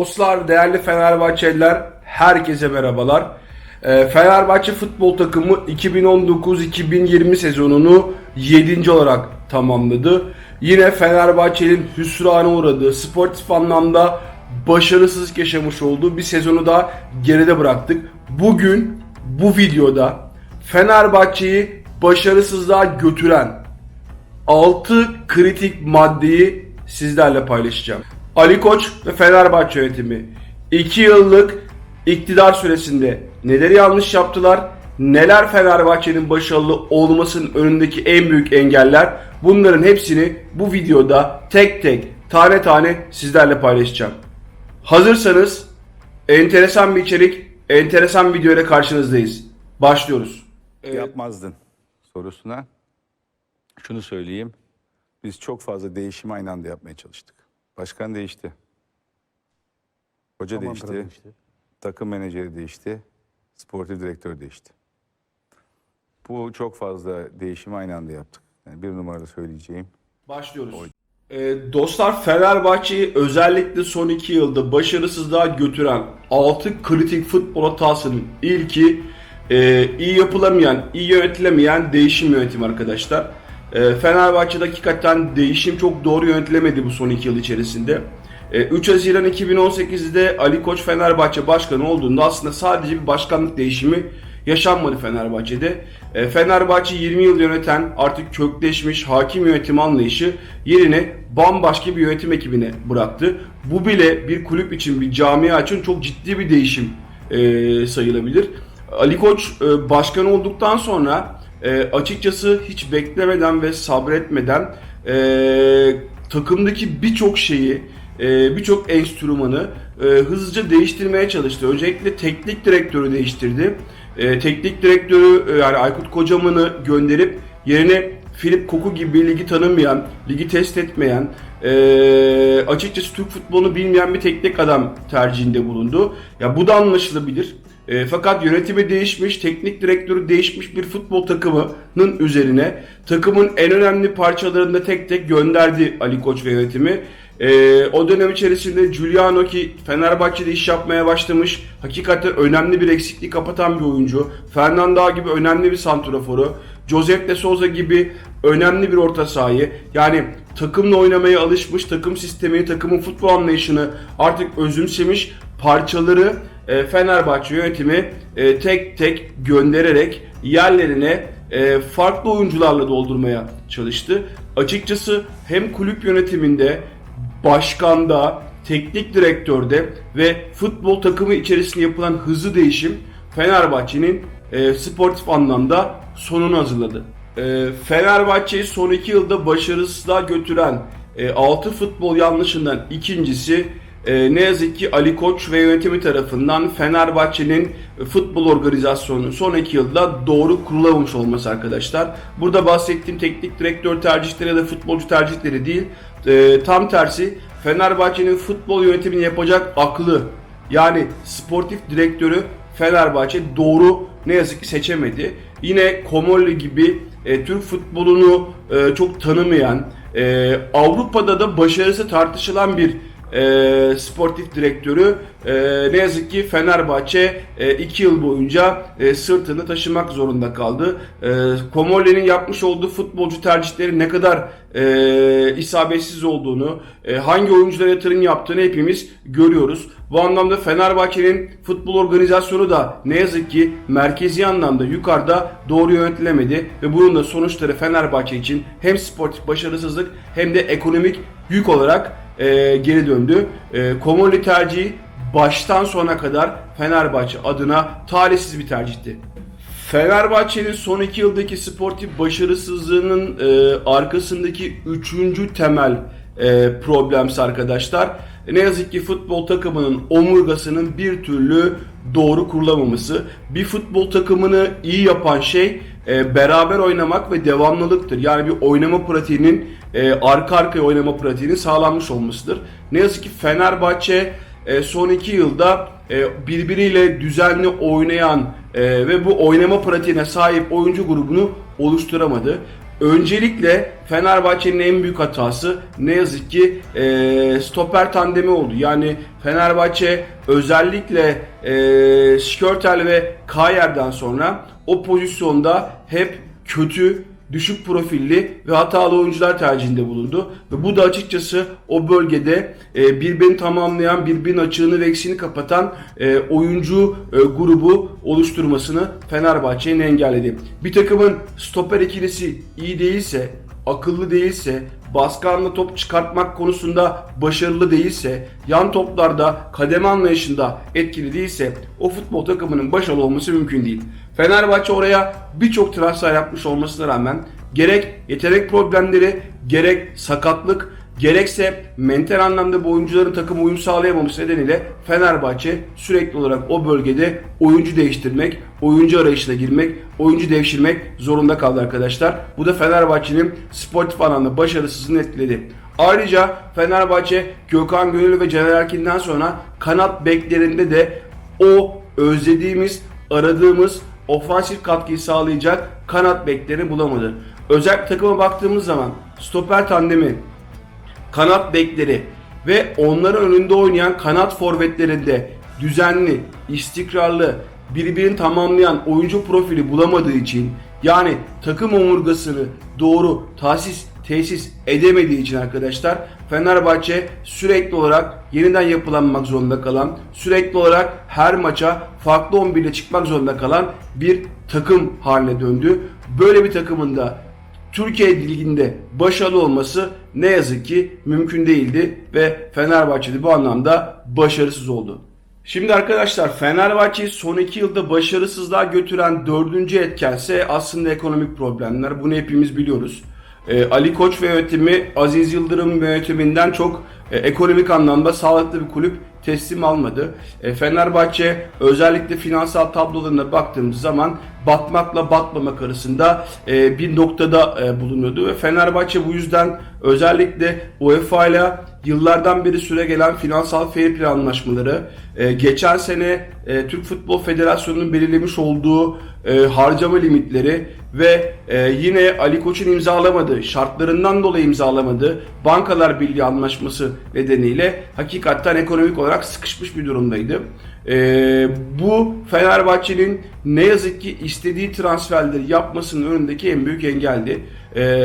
Dostlar, değerli Fenerbahçeliler, herkese merhabalar. Ee, Fenerbahçe futbol takımı 2019-2020 sezonunu 7. olarak tamamladı. Yine Fenerbahçe'nin hüsrana uğradığı, sportif anlamda başarısızlık yaşamış olduğu bir sezonu da geride bıraktık. Bugün bu videoda Fenerbahçe'yi başarısızlığa götüren 6 kritik maddeyi sizlerle paylaşacağım. Ali Koç ve Fenerbahçe yönetimi 2 yıllık iktidar süresinde neleri yanlış yaptılar? Neler Fenerbahçe'nin başarılı olmasının önündeki en büyük engeller? Bunların hepsini bu videoda tek tek tane tane sizlerle paylaşacağım. Hazırsanız enteresan bir içerik, enteresan bir video ile karşınızdayız. Başlıyoruz. yapmazdın sorusuna şunu söyleyeyim. Biz çok fazla değişimi aynı anda yapmaya çalıştık. Başkan değişti. Hoca değişti. Takım menajeri değişti. Sportif direktör değişti. Bu çok fazla değişimi aynı anda yaptık. Yani bir numaralı söyleyeceğim. Başlıyoruz. Ee, dostlar Fenerbahçe'yi özellikle son iki yılda başarısızlığa götüren 6 kritik futbol hatasının ilki e, iyi yapılamayan, iyi yönetilemeyen değişim yönetimi arkadaşlar. E, Fenerbahçe'de hakikaten değişim çok doğru yönetilemedi bu son iki yıl içerisinde. E, 3 Haziran 2018'de Ali Koç Fenerbahçe Başkanı olduğunda aslında sadece bir başkanlık değişimi yaşanmadı Fenerbahçe'de. E, Fenerbahçe 20 yıl yöneten artık kökleşmiş hakim yönetim anlayışı yerine bambaşka bir yönetim ekibine bıraktı. Bu bile bir kulüp için bir camia için çok ciddi bir değişim e, sayılabilir. Ali Koç e, başkan olduktan sonra e, açıkçası hiç beklemeden ve sabretmeden e, takımdaki birçok şeyi e, birçok enstrümanı e, hızlıca değiştirmeye çalıştı. Öncelikle teknik direktörü değiştirdi. E, teknik direktörü e, yani Aykut Kocaman'ı gönderip yerine Filip Koku gibi ligi tanımayan, ligi test etmeyen, e, açıkçası Türk futbolunu bilmeyen bir teknik adam tercihinde bulundu. Ya bu da anlaşılabilir. E, fakat yönetimi değişmiş, teknik direktörü değişmiş bir futbol takımının üzerine takımın en önemli parçalarını da tek tek gönderdi Ali Koç ve yönetimi. E, o dönem içerisinde Giuliano ki Fenerbahçe'de iş yapmaya başlamış, hakikaten önemli bir eksikliği kapatan bir oyuncu. Fernando gibi önemli bir santraforu. Josep de Souza gibi önemli bir orta sahayı. Yani takımla oynamaya alışmış, takım sistemini, takımın futbol anlayışını artık özümsemiş parçaları e, Fenerbahçe yönetimi e, tek tek göndererek yerlerine e, farklı oyuncularla doldurmaya çalıştı. Açıkçası hem kulüp yönetiminde, başkanda, teknik direktörde ve futbol takımı içerisinde yapılan hızlı değişim Fenerbahçe'nin e, sportif anlamda sonunu hazırladı. Fenerbahçe'yi son iki yılda başarısızlığa götüren e, 6 futbol yanlışından ikincisi e, ne yazık ki Ali Koç ve yönetimi tarafından Fenerbahçe'nin futbol organizasyonunun son iki yılda doğru kurulamamış olması arkadaşlar. Burada bahsettiğim teknik direktör tercihleri ya da futbolcu tercihleri değil. E, tam tersi Fenerbahçe'nin futbol yönetimini yapacak aklı yani sportif direktörü Fenerbahçe doğru ne yazık ki seçemedi. Yine Komolli gibi e, Türk futbolunu e, çok tanımayan, e, Avrupa'da da başarısı tartışılan bir e, sportif direktörü e, ne yazık ki Fenerbahçe 2 yıl boyunca e, sırtını taşımak zorunda kaldı. E, Komolli'nin yapmış olduğu futbolcu tercihleri ne kadar e, isabetsiz olduğunu, e, hangi oyunculara yatırım yaptığını hepimiz görüyoruz. Bu anlamda Fenerbahçe'nin futbol organizasyonu da ne yazık ki merkezi anlamda yukarıda doğru yönetilemedi ve bunun da sonuçları Fenerbahçe için hem sportif başarısızlık hem de ekonomik yük olarak e, geri döndü. E, Komolli tercihi baştan sona kadar Fenerbahçe adına talihsiz bir tercihti. Fenerbahçe'nin son iki yıldaki sportif başarısızlığının e, arkasındaki üçüncü temel e, problemse arkadaşlar ne yazık ki futbol takımının omurgasının bir türlü doğru kurulamaması. Bir futbol takımını iyi yapan şey e, beraber oynamak ve devamlılıktır. Yani bir oynama pratiğinin e, arka arkaya oynama pratiğinin sağlanmış olmasıdır. Ne yazık ki Fenerbahçe e, son iki yılda e, birbiriyle düzenli oynayan ve bu oynama pratiğine sahip oyuncu grubunu oluşturamadı. Öncelikle Fenerbahçe'nin en büyük hatası ne yazık ki e, stoper tandemi oldu. Yani Fenerbahçe özellikle e, Şikörtel ve Kayer'den sonra o pozisyonda hep kötü, düşük profilli ve hatalı oyuncular tercihinde bulundu. Ve bu da açıkçası o bölgede e, birbirini tamamlayan, birbirinin açığını ve eksiğini kapatan e, oyuncu e, grubu oluşturmasını Fenerbahçe'nin engelledi. Bir takımın stoper ikilisi iyi değilse, akıllı değilse, baskı anla top çıkartmak konusunda başarılı değilse, yan toplarda kademe anlayışında etkili değilse o futbol takımının başarılı olması mümkün değil. Fenerbahçe oraya birçok transfer yapmış olmasına rağmen gerek yetenek problemleri, gerek sakatlık, gerekse mental anlamda bu oyuncuların takım uyum sağlayamaması nedeniyle Fenerbahçe sürekli olarak o bölgede oyuncu değiştirmek, oyuncu arayışına girmek, oyuncu devşirmek zorunda kaldı arkadaşlar. Bu da Fenerbahçe'nin sportif anlamda başarısızlığını etkiledi. Ayrıca Fenerbahçe Gökhan Gönül ve Caner Erkin'den sonra kanat beklerinde de o özlediğimiz, aradığımız ofansif katkıyı sağlayacak kanat beklerini bulamadı. Özellikle takıma baktığımız zaman stoper tandemi, kanat bekleri ve onların önünde oynayan kanat forvetlerinde düzenli, istikrarlı, birbirini tamamlayan oyuncu profili bulamadığı için yani takım omurgasını doğru tahsis tesis edemediği için arkadaşlar Fenerbahçe sürekli olarak yeniden yapılanmak zorunda kalan, sürekli olarak her maça farklı 11 ile çıkmak zorunda kalan bir takım haline döndü. Böyle bir takımın da Türkiye Ligi'nde başarılı olması ne yazık ki mümkün değildi ve Fenerbahçe'de bu anlamda başarısız oldu. Şimdi arkadaşlar Fenerbahçe'yi son iki yılda başarısızlığa götüren dördüncü etkense aslında ekonomik problemler. Bunu hepimiz biliyoruz. Ee, Ali Koç ve yönetimi Aziz Yıldırım yönetiminden çok e, ekonomik anlamda sağlıklı bir kulüp teslim almadı. E, Fenerbahçe özellikle finansal tablolarına baktığımız zaman batmakla batmamak arasında e, bir noktada e, bulunuyordu ve Fenerbahçe bu yüzden özellikle UEFA ile yıllardan beri süre gelen finansal fair play anlaşmaları, e, geçen sene e, Türk Futbol Federasyonu'nun belirlemiş olduğu e, harcama limitleri ve yine Ali Koç'un imzalamadığı, şartlarından dolayı imzalamadığı Bankalar Birliği anlaşması nedeniyle hakikaten ekonomik olarak sıkışmış bir durumdaydı. Bu Fenerbahçe'nin ne yazık ki istediği transferleri yapmasının önündeki en büyük engeldi.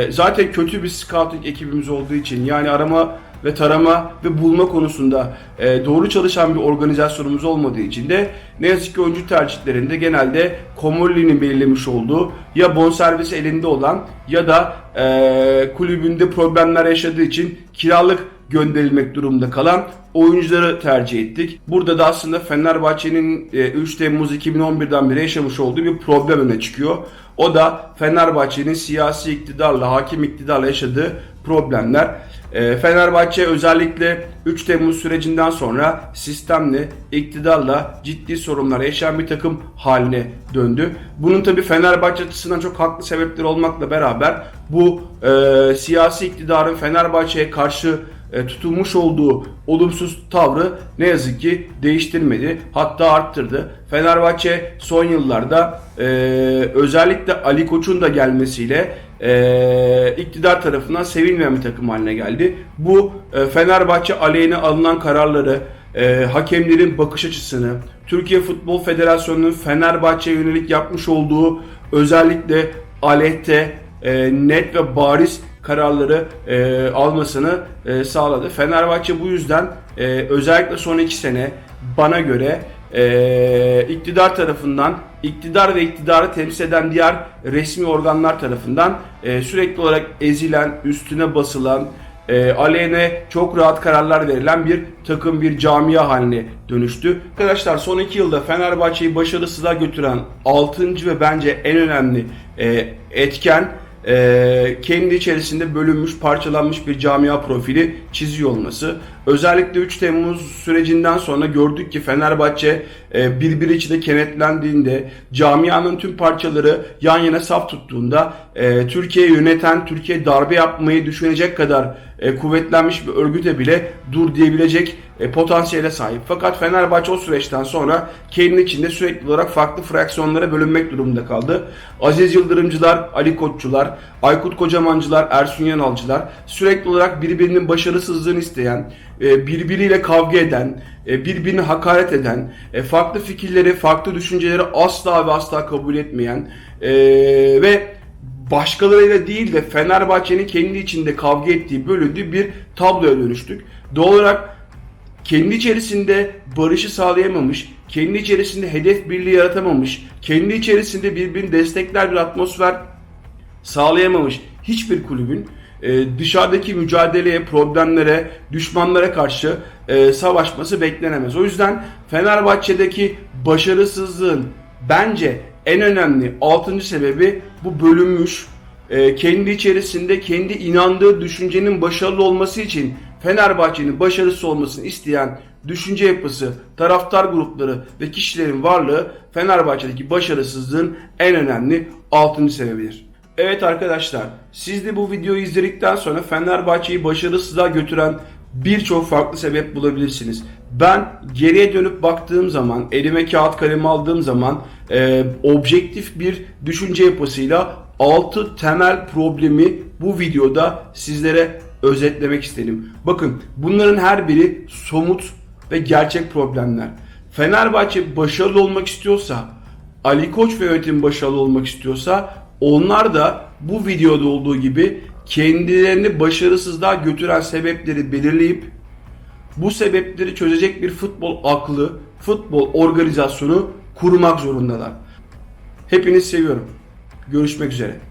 Zaten kötü bir scouting ekibimiz olduğu için yani arama ve tarama ve bulma konusunda e, doğru çalışan bir organizasyonumuz olmadığı için de ne yazık ki oyuncu tercihlerinde genelde Komolli'nin belirlemiş olduğu ya bonservis elinde olan ya da e, kulübünde problemler yaşadığı için kiralık gönderilmek durumunda kalan oyuncuları tercih ettik. Burada da aslında Fenerbahçe'nin e, 3 Temmuz 2011'den beri yaşamış olduğu bir problem öne çıkıyor. O da Fenerbahçe'nin siyasi iktidarla, hakim iktidarla yaşadığı problemler. E, Fenerbahçe özellikle 3 Temmuz sürecinden sonra sistemle, iktidarla ciddi sorunlar yaşayan bir takım haline döndü. Bunun tabi Fenerbahçe açısından çok haklı sebepleri olmakla beraber bu e, siyasi iktidarın Fenerbahçe'ye karşı e, tutulmuş olduğu olumsuz tavrı ne yazık ki değiştirmedi. Hatta arttırdı. Fenerbahçe son yıllarda e, özellikle Ali Koç'un da gelmesiyle e, iktidar tarafından sevilmeyen bir takım haline geldi. Bu e, Fenerbahçe aleyhine alınan kararları, e, hakemlerin bakış açısını, Türkiye Futbol Federasyonu'nun Fenerbahçe'ye yönelik yapmış olduğu özellikle aleyhte e, net ve bariz kararları e, almasını e, sağladı. Fenerbahçe bu yüzden e, özellikle son iki sene bana göre e, iktidar tarafından, iktidar ve iktidarı temsil eden diğer resmi organlar tarafından e, sürekli olarak ezilen, üstüne basılan, e, aleyhine çok rahat kararlar verilen bir takım, bir camia haline dönüştü. Arkadaşlar son iki yılda Fenerbahçe'yi başarısızlığa götüren 6. ve bence en önemli e, etken e, kendi içerisinde bölünmüş, parçalanmış bir camia profili çiziyor olması. Özellikle 3 Temmuz sürecinden sonra gördük ki Fenerbahçe e, birbiri içinde kenetlendiğinde, camianın tüm parçaları yan yana saf tuttuğunda e, Türkiye'yi yöneten, Türkiye darbe yapmayı düşünecek kadar e, kuvvetlenmiş bir örgüte bile dur diyebilecek e, potansiyele sahip. Fakat Fenerbahçe o süreçten sonra kendi içinde sürekli olarak farklı fraksiyonlara bölünmek durumunda kaldı. Aziz Yıldırımcılar, Ali Koççular, Aykut Kocamancılar, Ersun Yanalcılar sürekli olarak birbirinin başarısızlığını isteyen, e, birbiriyle kavga eden, e, birbirini hakaret eden, e, farklı fikirleri, farklı düşünceleri asla ve asla kabul etmeyen e, ve başkalarıyla değil de Fenerbahçe'nin kendi içinde kavga ettiği, bölündüğü bir tabloya dönüştük. Doğal olarak kendi içerisinde barışı sağlayamamış, kendi içerisinde hedef birliği yaratamamış, kendi içerisinde birbirini destekler bir atmosfer sağlayamamış hiçbir kulübün e, dışarıdaki mücadeleye, problemlere, düşmanlara karşı e, savaşması beklenemez. O yüzden Fenerbahçe'deki başarısızlığın bence en önemli altıncı sebebi bu bölünmüş, e, kendi içerisinde kendi inandığı düşüncenin başarılı olması için Fenerbahçe'nin başarısı olmasını isteyen düşünce yapısı, taraftar grupları ve kişilerin varlığı Fenerbahçe'deki başarısızlığın en önemli altıncı sebebidir. Evet arkadaşlar, siz de bu videoyu izledikten sonra Fenerbahçe'yi başarısızlığa götüren birçok farklı sebep bulabilirsiniz. Ben geriye dönüp baktığım zaman, elime kağıt kalemi aldığım zaman e, objektif bir düşünce yapısıyla 6 temel problemi bu videoda sizlere özetlemek istedim. Bakın bunların her biri somut ve gerçek problemler. Fenerbahçe başarılı olmak istiyorsa, Ali Koç ve yönetim başarılı olmak istiyorsa onlar da bu videoda olduğu gibi kendilerini başarısızlığa götüren sebepleri belirleyip bu sebepleri çözecek bir futbol aklı, futbol organizasyonu kurmak zorundalar. Hepinizi seviyorum. Görüşmek üzere.